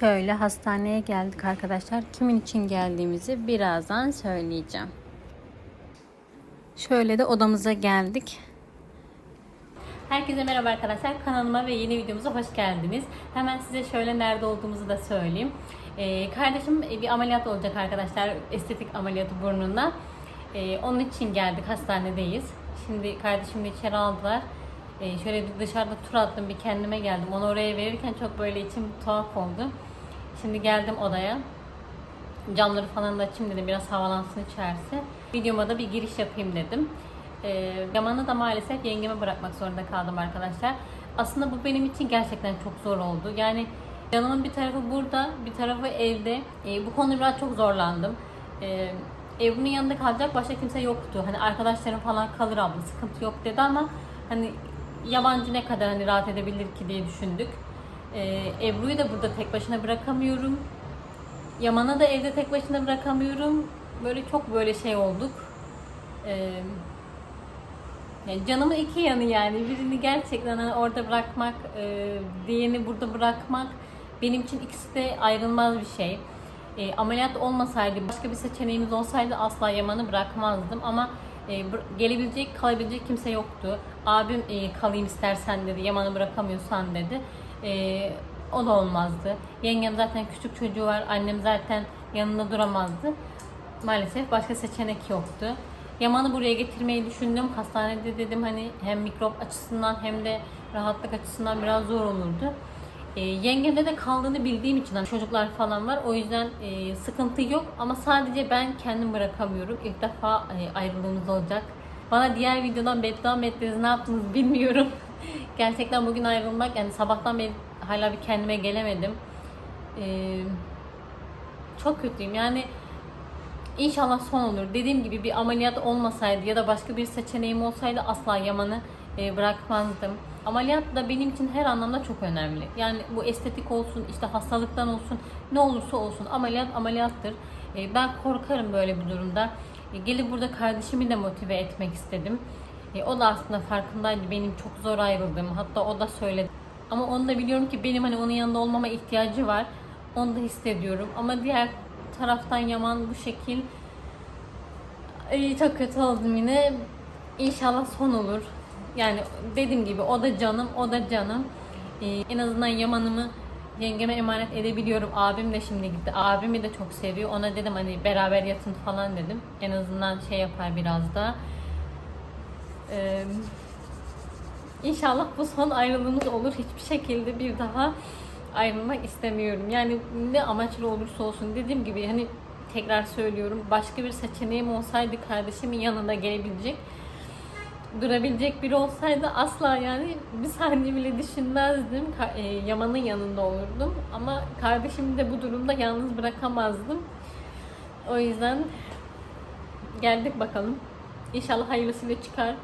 Şöyle hastaneye geldik arkadaşlar. Kimin için geldiğimizi birazdan söyleyeceğim. Şöyle de odamıza geldik. Herkese merhaba arkadaşlar. Kanalıma ve yeni videomuza hoş geldiniz. Hemen size şöyle nerede olduğumuzu da söyleyeyim. Ee, kardeşim bir ameliyat olacak arkadaşlar. Estetik ameliyatı burnunda. Ee, onun için geldik. Hastanedeyiz. Şimdi kardeşimi içeri aldılar. Ee, şöyle bir dışarıda tur attım. Bir kendime geldim. Onu oraya verirken çok böyle içim tuhaf oldu. Şimdi geldim odaya. Camları falan da açayım dedim. Biraz havalansın içerisi. Videoma da bir giriş yapayım dedim. Ee, Yaman'ı da maalesef yengeme bırakmak zorunda kaldım arkadaşlar. Aslında bu benim için gerçekten çok zor oldu. Yani canımın bir tarafı burada, bir tarafı evde. Ee, bu konuda biraz çok zorlandım. Ebru'nun yanında kalacak başka kimse yoktu. Hani arkadaşlarım falan kalır abla sıkıntı yok dedi ama hani yabancı ne kadar hani rahat edebilir ki diye düşündük. Ee, Ebru'yu da burada tek başına bırakamıyorum. Yaman'a da evde tek başına bırakamıyorum. Böyle çok böyle şey olduk. Ee, yani canımın iki yanı yani. Birini gerçekten hani orada bırakmak, e, diğerini burada bırakmak benim için ikisi de ayrılmaz bir şey. E, ameliyat olmasaydı, başka bir seçeneğimiz olsaydı asla Yaman'ı bırakmazdım ama e, bır- gelebilecek, kalabilecek kimse yoktu. Abim e, kalayım istersen dedi, Yaman'ı bırakamıyorsan dedi. E, o da olmazdı. Yengem zaten küçük çocuğu var, annem zaten yanında duramazdı. Maalesef başka seçenek yoktu. Yaman'ı buraya getirmeyi düşündüm. Hastanede dedim hani hem mikrop açısından hem de rahatlık açısından biraz zor olurdu. E, yengemde de kaldığını bildiğim için hani çocuklar falan var. O yüzden e, sıkıntı yok ama sadece ben kendim bırakamıyorum. İlk defa e, ayrılığımız olacak. Bana diğer videodan beddua mı ettiniz ne yaptınız bilmiyorum. Gerçekten bugün ayrılmak yani sabahtan beri hala bir kendime gelemedim. E, çok kötüyüm yani İnşallah son olur. Dediğim gibi bir ameliyat olmasaydı ya da başka bir seçeneğim olsaydı asla Yaman'ı e, bırakmazdım. Ameliyat da benim için her anlamda çok önemli. Yani bu estetik olsun, işte hastalıktan olsun, ne olursa olsun ameliyat ameliyattır. E, ben korkarım böyle bir durumda. E, gelip burada kardeşimi de motive etmek istedim. E, o da aslında farkındaydı benim çok zor ayrıldığım. Hatta o da söyledi. Ama onu da biliyorum ki benim hani onun yanında olmama ihtiyacı var. Onu da hissediyorum. Ama diğer taraftan Yaman bu şekil Ay, çok kötü oldum yine. İnşallah son olur. Yani dediğim gibi o da canım, o da canım. Ee, en azından Yaman'ımı yengeme emanet edebiliyorum. Abim de şimdi gitti. Abimi de çok seviyor. Ona dedim hani beraber yatın falan dedim. En azından şey yapar biraz da. Ee, İnşallah bu son ayrılığımız olur. Hiçbir şekilde bir daha ayrılmak istemiyorum. Yani ne amaçlı olursa olsun dediğim gibi hani tekrar söylüyorum. Başka bir seçeneğim olsaydı kardeşimin yanında gelebilecek durabilecek biri olsaydı asla yani bir saniye bile düşünmezdim. E, Yaman'ın yanında olurdum. Ama kardeşimi de bu durumda yalnız bırakamazdım. O yüzden geldik bakalım. İnşallah hayırlısıyla çıkar.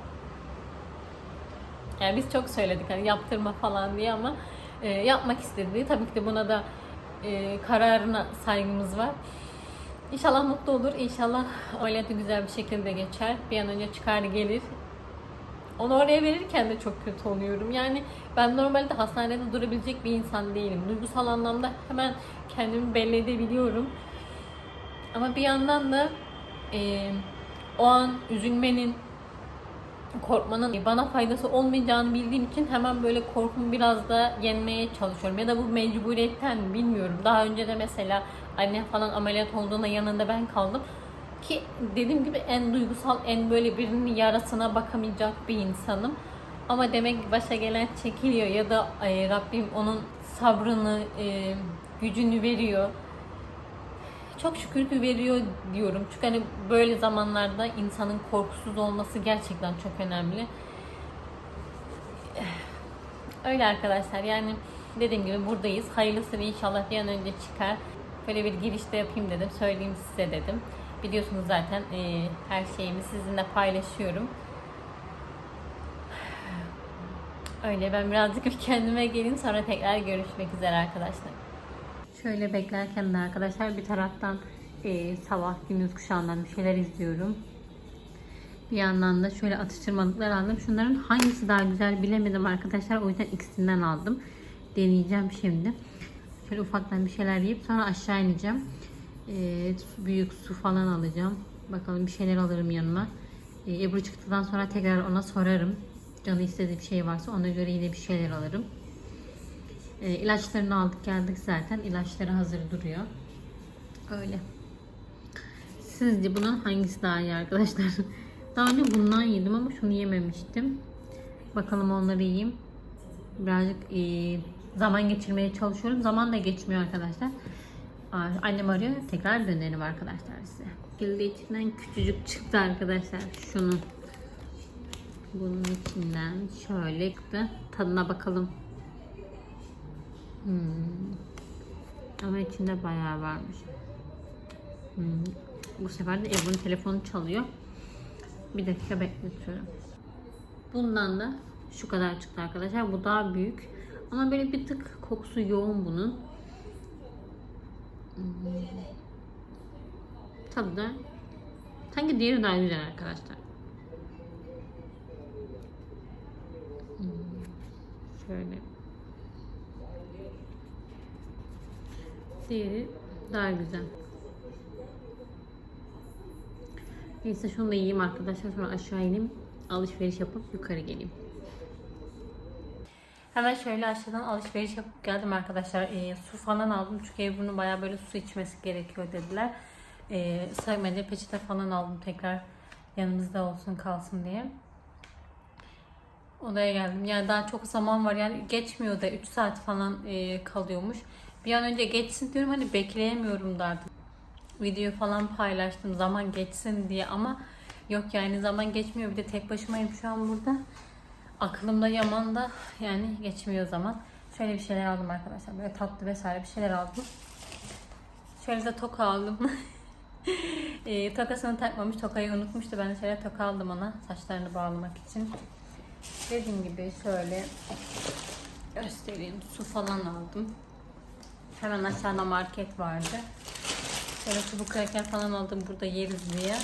Yani biz çok söyledik hani yaptırma falan diye ama e, yapmak istedi. Tabii ki de buna da e, kararına saygımız var. İnşallah mutlu olur. İnşallah ameliyatı güzel bir şekilde geçer. Bir an önce çıkar gelir. Onu oraya verirken de çok kötü oluyorum. Yani ben normalde hastanede durabilecek bir insan değilim. Duygusal anlamda hemen kendimi belli edebiliyorum. Ama bir yandan da e, o an üzülmenin, korkmanın bana faydası olmayacağını bildiğim için hemen böyle korkumu biraz da yenmeye çalışıyorum. Ya da bu mecburiyetten mi bilmiyorum. Daha önce de mesela anne falan ameliyat olduğunda yanında ben kaldım. Ki dediğim gibi en duygusal, en böyle birinin yarasına bakamayacak bir insanım. Ama demek başa gelen çekiliyor ya da e, Rabbim onun sabrını, e, gücünü veriyor. Çok şükür ki veriyor diyorum. Çünkü hani böyle zamanlarda insanın korkusuz olması gerçekten çok önemli. Öyle arkadaşlar yani dediğim gibi buradayız. Hayırlısı ve inşallah bir an önce çıkar. Böyle bir girişte yapayım dedim. Söyleyeyim size dedim. Biliyorsunuz zaten e, her şeyimi sizinle paylaşıyorum. Öyle ben birazcık bir kendime gelin sonra tekrar görüşmek üzere arkadaşlar. Şöyle beklerken de arkadaşlar bir taraftan e, sabah gündüz kuşağından bir şeyler izliyorum. Bir yandan da şöyle atıştırmalıklar aldım. Şunların hangisi daha güzel bilemedim arkadaşlar. O yüzden ikisinden aldım. Deneyeceğim şimdi. Şöyle ufaktan bir şeyler yiyip sonra aşağı ineceğim. Su- büyük su falan alacağım. Bakalım bir şeyler alırım yanıma. Ee, Ebru çıktıktan sonra tekrar ona sorarım. Canı istediği bir şey varsa ona göre yine bir şeyler alırım. Ee, ilaçlarını aldık geldik zaten. İlaçları hazır duruyor. Öyle. Sizce bunun hangisi daha iyi arkadaşlar? Daha önce bundan yedim ama şunu yememiştim. Bakalım onları yiyeyim. Birazcık e, zaman geçirmeye çalışıyorum. Zaman da geçmiyor arkadaşlar. Annem arıyor. Tekrar dönerim arkadaşlar size. Gilde içinden küçücük çıktı arkadaşlar. Şunun. Bunun içinden şöyle çıktı. Tadına bakalım. Hmm. Ama içinde bayağı varmış. Hmm. Bu sefer de Ebru'nun telefonu çalıyor. Bir dakika bekletiyorum. Bundan da şu kadar çıktı arkadaşlar. Bu daha büyük. Ama böyle bir tık kokusu yoğun bunun. Tadı da sanki diğeri daha güzel arkadaşlar. Şöyle. Diğeri daha güzel. Neyse şunu da yiyeyim arkadaşlar. Sonra aşağı ineyim. Alışveriş yapıp yukarı geleyim. Hemen şöyle aşağıdan alışveriş yapıp geldim arkadaşlar. Ee, su falan aldım çünkü Ebru'nun bayağı böyle su içmesi gerekiyor dediler. Ee, sevmedi peçete falan aldım tekrar yanımızda olsun kalsın diye. Odaya geldim. Yani daha çok zaman var. Yani geçmiyor da 3 saat falan e, kalıyormuş. Bir an önce geçsin diyorum hani bekleyemiyorum da. Video falan paylaştım zaman geçsin diye ama yok yani zaman geçmiyor. Bir de tek başımayım şu an burada. Aklımda yaman da yani geçmiyor zaman. Şöyle bir şeyler aldım arkadaşlar. Böyle tatlı vesaire bir şeyler aldım. Şöyle de toka aldım. e, tokasını takmamış. Tokayı unutmuştu. Ben de şöyle toka aldım ona. Saçlarını bağlamak için. Dediğim gibi şöyle göstereyim. Su falan aldım. Hemen aşağıda market vardı. Şöyle çubuk kraker falan aldım burada yeriz diye.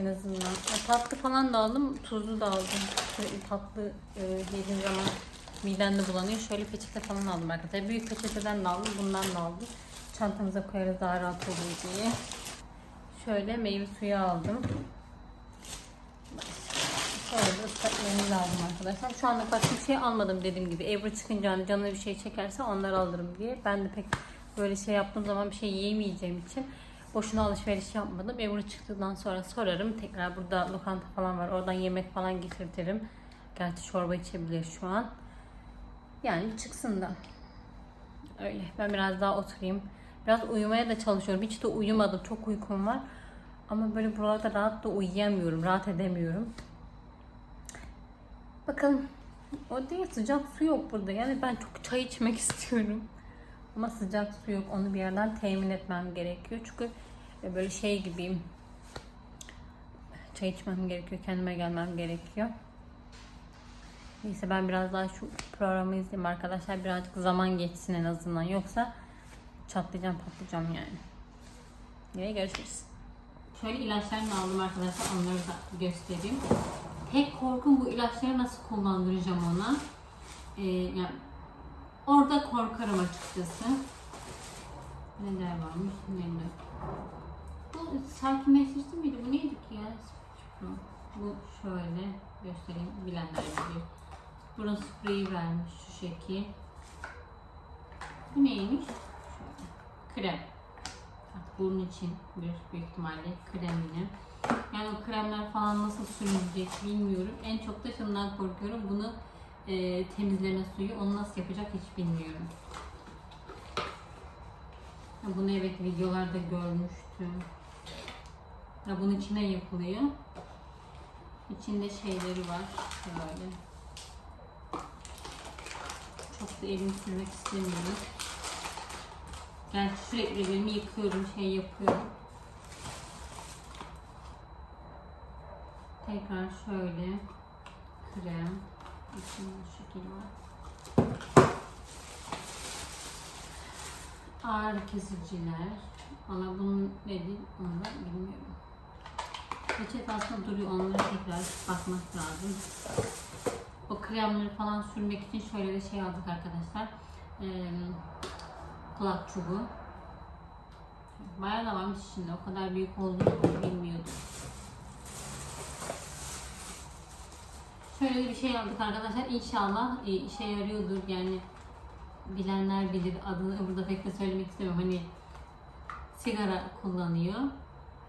En azından. Tatlı falan da aldım. Tuzlu da aldım. Şöyle tatlı e, yediğim zaman midemde bulanıyor. Şöyle peçete falan aldım arkadaşlar. Büyük peçeteden de aldım. Bundan da aldım. Çantamıza koyarız daha rahat olur diye. Şöyle meyve suyu aldım. Şöyle de ıslak mendil aldım arkadaşlar. Şu anda başka bir şey almadım dediğim gibi. Ebru çıkınca hani canına bir şey çekerse onları alırım diye. Ben de pek böyle şey yaptığım zaman bir şey yiyemeyeceğim için boşuna alışveriş yapmadım. Ebru çıktıktan sonra sorarım. Tekrar burada lokanta falan var. Oradan yemek falan getirtirim. Gerçi çorba içebilir şu an. Yani çıksın da. Öyle. Ben biraz daha oturayım. Biraz uyumaya da çalışıyorum. Hiç de uyumadım. Çok uykum var. Ama böyle buralarda rahat da uyuyamıyorum. Rahat edemiyorum. Bakalım. O değil sıcak su yok burada. Yani ben çok çay içmek istiyorum. Ama sıcak su yok. Onu bir yerden temin etmem gerekiyor. Çünkü böyle şey gibiyim. Çay içmem gerekiyor. Kendime gelmem gerekiyor. Neyse ben biraz daha şu programı izleyeyim arkadaşlar. Birazcık zaman geçsin en azından. Yoksa çatlayacağım patlayacağım yani. Yine görüşürüz. Şöyle ilaçlarını aldım arkadaşlar. Onları da göstereyim. Tek korkum bu ilaçları nasıl kullandıracağım ona. Ee, yani orada korkarım açıkçası. Neler varmış? Neler? Bu sakinleştirici miydi? Bu neydi ki ya? Bu şöyle göstereyim. Bilenler biliyor. Burun spreyi vermiş şu şekil. Bu neymiş? Şöyle. Krem. Burun için bir büyük ihtimalle kremini. Yani o kremler falan nasıl sürülecek bilmiyorum. En çok da şundan korkuyorum. Bunu e, temizleme suyu onu nasıl yapacak hiç bilmiyorum. Ya bunu evet videolarda görmüştüm. Ya bunun içine yapılıyor. İçinde şeyleri var. Böyle. Çok da elimi sürmek istemiyorum. Yani sürekli elimi yıkıyorum, şey yapıyorum. Tekrar şöyle krem. Var. Ağrı kesiciler. Ama bunun nedir onu da bilmiyorum. Reçete aslında duruyor. Onlara tekrar bakmak lazım. O kremleri falan sürmek için şöyle bir şey aldık arkadaşlar. Ee, kulak çubuğu. Bayağı da varmış içinde. O kadar büyük olduğunu bilmiyordum. Şöyle bir şey aldık arkadaşlar. İnşallah e, işe yarıyordur. Yani bilenler bilir. Adını burada pek de söylemek istemiyorum. Hani sigara kullanıyor.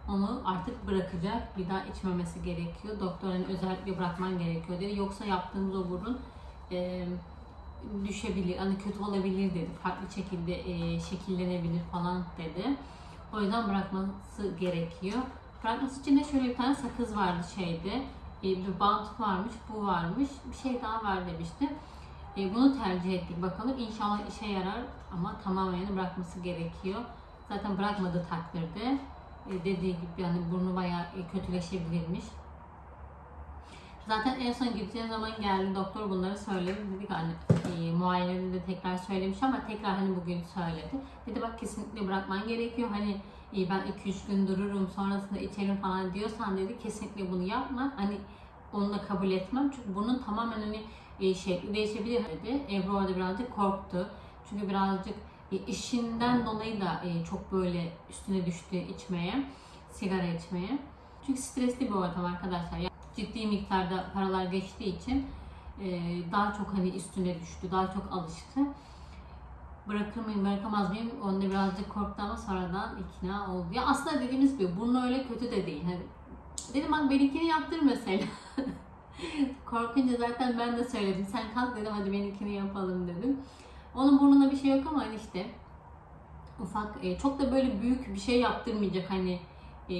Onu artık bırakacak. Bir daha içmemesi gerekiyor. Doktorun özellikle bırakman gerekiyor dedi. Yoksa yaptığımız o burun e, düşebilir, hani kötü olabilir dedi. Farklı şekilde e, şekillenebilir falan dedi. O yüzden bırakması gerekiyor. Bırakması için de şöyle bir tane sakız vardı şeyde. E, bir bant varmış, bu varmış. Bir şey daha var demişti. E, bunu tercih ettik bakalım. İnşallah işe yarar ama tamamen bırakması gerekiyor. Zaten bırakmadığı takdirde e, dediği gibi yani burnu bayağı e, kötüleşebilirmiş. Zaten en son gideceğim zaman geldi doktor bunları söyledi. Dedi ki hani e, muayenede de tekrar söylemiş ama tekrar hani bugün söyledi. Dedi bak kesinlikle bırakman gerekiyor. Hani e, ben 2-3 gün dururum sonrasında içerim falan diyorsan dedi kesinlikle bunu yapma. Hani onu da kabul etmem. Çünkü bunun tamamen hani e, şekli değişebilir dedi. Ebru orada birazcık korktu. Çünkü birazcık e, işinden dolayı da e, çok böyle üstüne düştü içmeye, sigara içmeye. Çünkü stresli bir ortam arkadaşlar. Ciddi miktarda paralar geçtiği için e, daha çok hani üstüne düştü, daha çok alıştı. Bırakır mıyım, bırakamaz mıyım? Onda birazcık korktu ama sonradan ikna oldu. Ya aslında dediğimiz gibi burnu öyle kötü de değil. Hani dedim bak benimkini yaptır mesela. Korkunca zaten ben de söyledim. Sen kalk dedim hadi benimkini yapalım dedim. Onun burnunda bir şey yok ama hani işte ufak e, çok da böyle büyük bir şey yaptırmayacak hani e,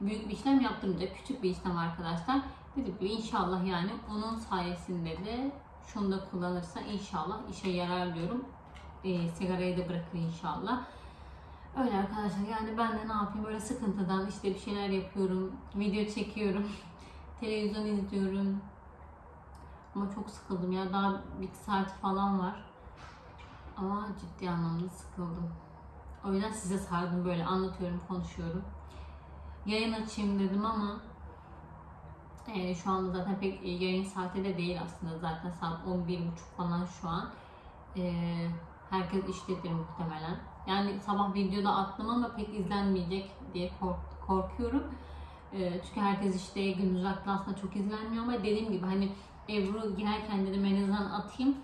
büyük bir işlem yaptırmayacak küçük bir işlem arkadaşlar. Dedim ki inşallah yani onun sayesinde de şunu da kullanırsa inşallah işe yarar diyorum. E, sigarayı da bırakır inşallah. Öyle arkadaşlar yani ben de ne yapayım böyle sıkıntıdan işte bir şeyler yapıyorum, video çekiyorum, televizyon izliyorum. Ama çok sıkıldım ya daha bir saat falan var. Ama ciddi anlamda sıkıldım. O yüzden size sardım böyle anlatıyorum, konuşuyorum. Yayın açayım dedim ama e, şu anda zaten pek yayın saati de değil aslında zaten saat 11.30 falan şu an. E, herkes iştedir muhtemelen. Yani sabah videoda attım ama pek izlenmeyecek diye kork- korkuyorum. E, çünkü herkes işte gündüz vakti aslında çok izlenmiyor ama dediğim gibi hani Ebru girerken dedim en azından atayım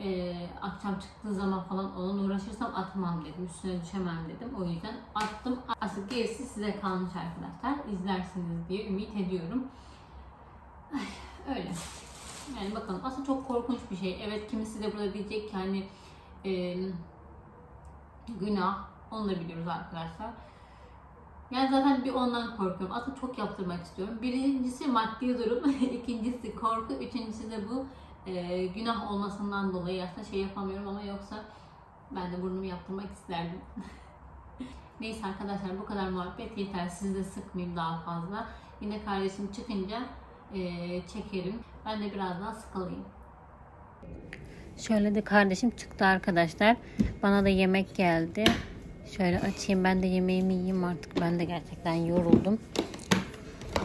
e, akşam çıktığı zaman falan onunla uğraşırsam atmam dedim. Üstüne düşemem dedim. O yüzden attım. Artık gerisi size kalmış arkadaşlar. İzlersiniz diye ümit ediyorum. Ay, öyle. Yani bakalım. Aslında çok korkunç bir şey. Evet kimisi de burada diyecek ki hani e, günah. Onu da biliyoruz arkadaşlar. Yani zaten bir ondan korkuyorum. Aslında çok yaptırmak istiyorum. Birincisi maddi durum, ikincisi korku, üçüncüsü de bu e, günah olmasından dolayı aslında şey yapamıyorum ama yoksa ben de burnumu yaptırmak isterdim. Neyse arkadaşlar bu kadar muhabbet yeter. Sizi de sıkmayayım daha fazla. Yine kardeşim çıkınca e, çekerim. Ben de birazdan sıkılayım. Şöyle de kardeşim çıktı arkadaşlar. Bana da yemek geldi. Şöyle açayım ben de yemeğimi yiyeyim artık. Ben de gerçekten yoruldum. Ee,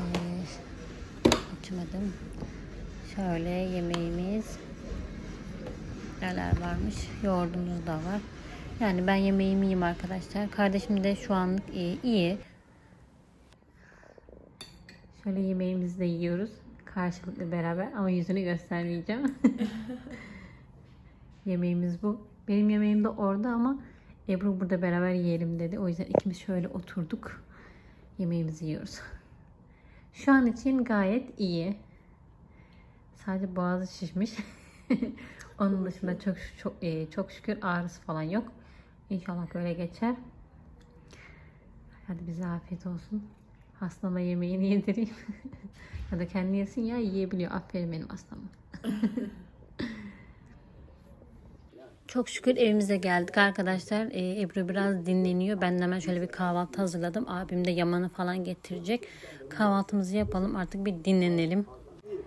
açmadım. Şöyle yemeğimiz neler varmış. Yoğurdumuz da var. Yani ben yemeğimi yiyeyim arkadaşlar. Kardeşim de şu anlık iyi. iyi. Şöyle yemeğimizi de yiyoruz. Karşılıklı beraber ama yüzünü göstermeyeceğim. Yemeğimiz bu. Benim yemeğim de orada ama Ebru burada beraber yiyelim dedi. O yüzden ikimiz şöyle oturduk. Yemeğimizi yiyoruz. Şu an için gayet iyi. Sadece boğazı şişmiş. Onun dışında çok çok e, çok şükür ağrısı falan yok. İnşallah böyle geçer. Hadi bize afiyet olsun. Hastama yemeğini yedireyim. ya da kendi yesin ya yiyebiliyor. Aferin benim hastama. Çok şükür evimize geldik arkadaşlar. Ee, Ebru biraz dinleniyor. Ben de hemen şöyle bir kahvaltı hazırladım. Abim de yamanı falan getirecek. Kahvaltımızı yapalım artık bir dinlenelim.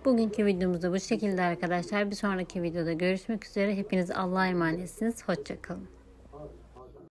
Bugünkü videomuz da bu şekilde arkadaşlar. Bir sonraki videoda görüşmek üzere. Hepiniz Allah'a emanetsiniz. Hoşçakalın.